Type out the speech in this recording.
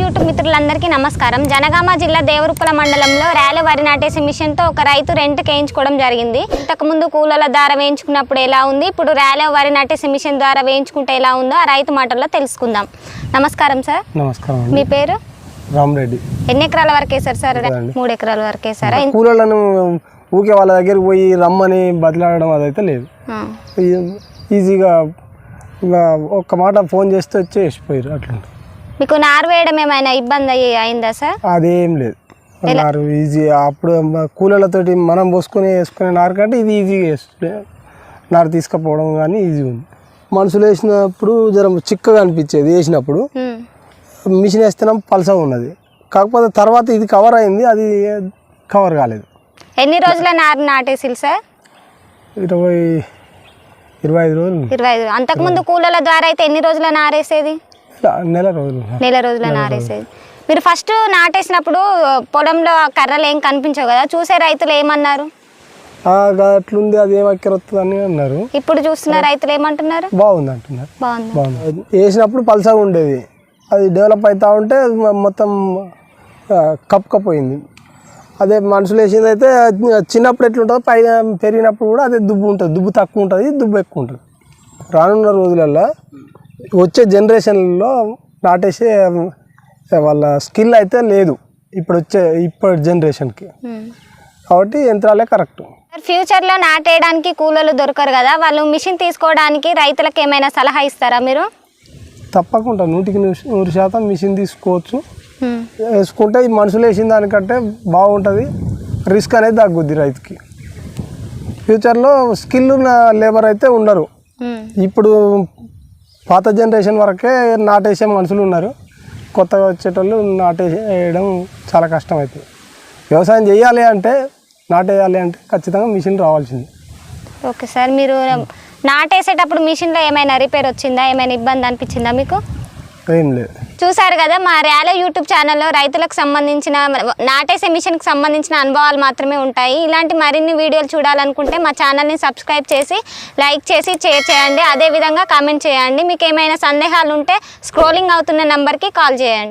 YouTube మిత్రులందరికీ నమస్కారం. జనగామ జిల్లా దేవరుప్పల మండలంలో ర్యాలీ వరి నాటేసే మిషన్తో ఒక రైతు రెంట్ వేయించుకోవడం జరిగింది. ఇంతకుముందు కూలల ద్వారా వేయించుకున్నప్పుడు ఎలా ఉంది? ఇప్పుడు ర్యాలీ వరి నాటేసే మిషన్ ద్వారా వేయించుకుంటే ఎలా ఉందో ఆ రైతు మాటల్లో తెలుసుకుందాం. నమస్కారం సార్. నమస్కారం మీ పేరు? రామరెడ్డి. ఎన్ని ఎకరాల వరకు వేసారు సార్. మూడు ఎకరాల వరకు వేసారా కూలీలను ఊకే వాళ్ళ దగ్గరికి పోయి రమ్మని బదిలాడడం అదైతే లేదు. ఈజీగా ఒక్క మాట ఫోన్ చేస్తే వచ్చి వేసిపోయారు అట్లా మీకు నారు వేయడం ఏమైనా ఇబ్బంది అయ్యి అయిందా సార్? అదేం లేదు. నారు ఈజీ. అప్పుడు కూలీలతోటి మనం పోసుకొని వేసుకునే నారు కంటే ఇది ఈజీగా వేసుకునే నారు తీసుకుపోవడం కానీ ఈజీ ఉంది. మనుషులు వేసినప్పుడు జర చిక్కగా అనిపించేది వేసినప్పుడు. మిషన్ వేస్తేనే పలసగా ఉన్నది. కాకపోతే తర్వాత ఇది కవర్ అయింది అది కవర్ కాలేదు. ఎన్ని రోజుల నారు నాటేసిల్ సార్? ఇరవై ఇరవై ఐదు రోజులు ఇరవై ఐదు. అంతకుముందు కూలల ద్వారా అయితే ఎన్ని రోజుల నారేసేది? నెల రోజులు. నెల రోజుల నారేసేది మీరు ఫస్ట్ నాటేసినప్పుడు పొలంలో కర్రలు ఏం కనిపించవు కదా? చూసే రైతులు ఏమన్నారు? అట్లుంది అది ఏం వస్తుందని అన్నారు. ఇప్పుడు చూస్తున్న రైతులు ఏమంటున్నారు? బాగుంది అంటున్నారు. బాగుంది? వేసినప్పుడు పలసగా ఉండేది. అది డెవలప్ అవుతా ఉంటే మొత్తం కప్పుకపోయింది. అదే మనుషులు వేసింది అయితే చిన్నప్పుడు ఎట్లుంటుందో పైన పెరిగినప్పుడు కూడా అదే దుబ్బు ఉంటుంది. దుబ్బు తక్కువ ఉంటుంది దుబ్బు ఎక్కువ ఉంటుంది. రానున్న రోజులలో వచ్చే జనరేషన్లో నాటేసే వాళ్ళ స్కిల్ అయితే లేదు ఇప్పుడు వచ్చే ఇప్పటి జనరేషన్కి. కాబట్టి యంత్రాలే కరెక్ట్. ఫ్యూచర్లో నాటేయడానికి కూలీలు దొరకరు కదా వాళ్ళు మిషన్ తీసుకోవడానికి రైతులకు ఏమైనా సలహా ఇస్తారా మీరు? తప్పకుండా నూటికి నూరు- శాతం మిషన్ తీసుకోవచ్చు. ఉమ్. వేసుకుంటే ఈ మనుషులు వేసిన దానికంటే బాగుంటుంది. రిస్క్ అనేది తగ్గుద్ది రైతుకి. ఫ్యూచర్లో స్కిల్ ఉన్న లేబర్ అయితే ఉండరు. ఉమ్. ఇప్పుడు పాత జనరేషన్ వరకే నాటేసే మనుషులు ఉన్నారు. కొత్తగా వచ్చేటోళ్ళు నాటేయడం చాలా కష్టం అవుతుంది వ్యవసాయం చేయాలి అంటే నాటేయాలి అంటే ఖచ్చితంగా మిషన్ రావాల్సింది. ఓకే సార్ మీరు నాటేసేటప్పుడు మిషన్లో ఏమైనా రిపేర్ వచ్చిందా? ఏమైనా ఇబ్బంది అనిపించిందా మీకు? ఏం లేదు చూసారు కదా మా ర్యాలీ యూట్యూబ్ ఛానల్లో రైతులకు సంబంధించిన నాటేసే మిషన్కి సంబంధించిన అనుభవాలు మాత్రమే ఉంటాయి. ఇలాంటి మరిన్ని వీడియోలు చూడాలనుకుంటే మా ఛానల్ని సబ్స్క్రైబ్ చేసి లైక్ చేసి షేర్ చేయండి. అదేవిధంగా కామెంట్ చేయండి. మీకు ఏమైనా సందేహాలు ఉంటే స్క్రోలింగ్ అవుతున్న నెంబర్కి కాల్ చేయండి.